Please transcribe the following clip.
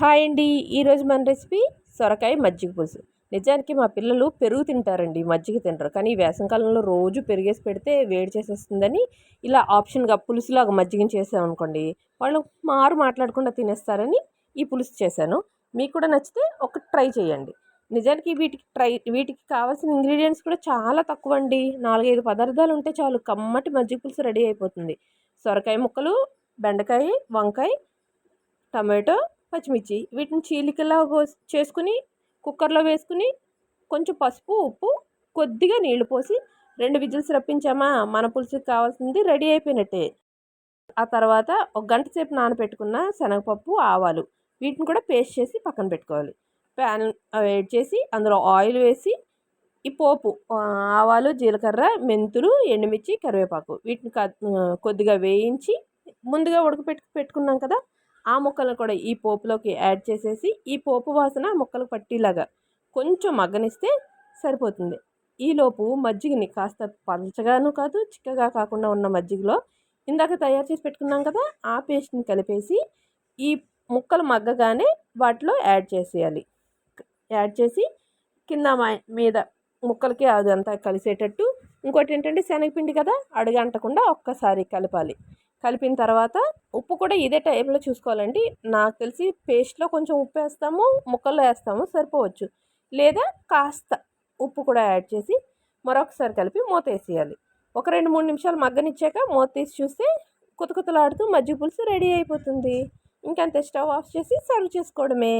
Hi అండి. ఈరోజు మన రెసిపీ సొరకాయ మజ్జిగ పులుసు. నిజానికి మా పిల్లలు పెరుగు తింటారండి మజ్జిగ తింటారు. కానీ ఈ రోజు పెరిగేసి పెడితే వేడి చేసేస్తుందని ఇలా ఆప్షన్గా పులుసులాగా మజ్జిగని చేసామనుకోండి వాళ్ళు మారు మాట్లాడకుండా తినేస్తారని ఈ పులుసు చేశాను. మీకు కూడా నచ్చితే ఒక ట్రై చేయండి. నిజానికి వీటికి ట్రై వీటికి కావాల్సిన ఇంగ్రీడియంట్స్ కూడా చాలా తక్కువ అండి నాలుగైదు పదార్థాలు ఉంటే చాలు కమ్మటి మజ్జిగ పులుసు రెడీ అయిపోతుంది. సొరకాయ ముక్కలు బెండకాయ వంకాయ టమాటో పచ్చిమిర్చి వీటిని చీలికలా చేసుకుని కుక్కర్లో వేసుకుని కొంచెం పసుపు ఉప్పు కొద్దిగా నీళ్ళు పోసి రెండు విజిల్స్ రప్పించామా? మన పులుసుకి కావాల్సింది రెడీ అయిపోయినట్టే. ఆ తర్వాత ఒక గంట సేపు నానబెట్టుకున్న శనగపప్పు ఆవాలు వీటిని కూడా పేస్ట్ చేసి పక్కన పెట్టుకోవాలి. ప్యాన్ వేడి చేసి అందులో ఆయిల్ వేసి ఈ పోపు ఆవాలు జీలకర్ర మెంతులు ఎండుమిర్చి కరివేపాకు వీటిని కొద్దిగా వేయించి ముందుగా ఉడకపెట్టు పెట్టుకున్నాం కదా ఆ ముక్కలను కూడా ఈ పోపులోకి యాడ్ చేసేసి ఈ పోపు వాసన ముక్కలకు పట్టేలాగా కొంచెం మగ్గనిస్తే సరిపోతుంది. ఈలోపు మజ్జిగని కాస్త పలచగాను కాదు చిక్కగా కాకుండా ఉన్న మజ్జిగలో ఇందాక తయారు చేసి పెట్టుకున్నాం కదా ఆ పేస్ట్ని కలిపేసి ఈ ముక్కలు మగ్గగానే వాటిలో యాడ్ చేసేయాలి. యాడ్ చేసి కింద మీద ముక్కలకి అదంతా కలిసేటట్టు ఇంకోటి ఏంటంటే శనగపిండి కదా అడుగంటకుండా ఒక్కసారి కలపాలి. కలిపిన తర్వాత ఉప్పు కూడా ఇదే టైంలో చూసుకోవాలండి. నాకు తెలిసి పేస్ట్లో కొంచెం ఉప్పు వేస్తాము ముక్కల్లో వేస్తాము సరిపోవచ్చు. లేదా కాస్త ఉప్పు కూడా యాడ్ చేసి మరొకసారి కలిపి మూత వేసేయాలి. ఒక రెండు మూడు నిమిషాలు మగ్గనిచ్చాక మూత తీసి చూస్తే కుతకుతలాడుతూ మజ్జిగ పులుసు రెడీ అయిపోతుంది. ఇంకంతే స్టవ్ ఆఫ్ చేసి సర్వ్ చేసుకోవడమే.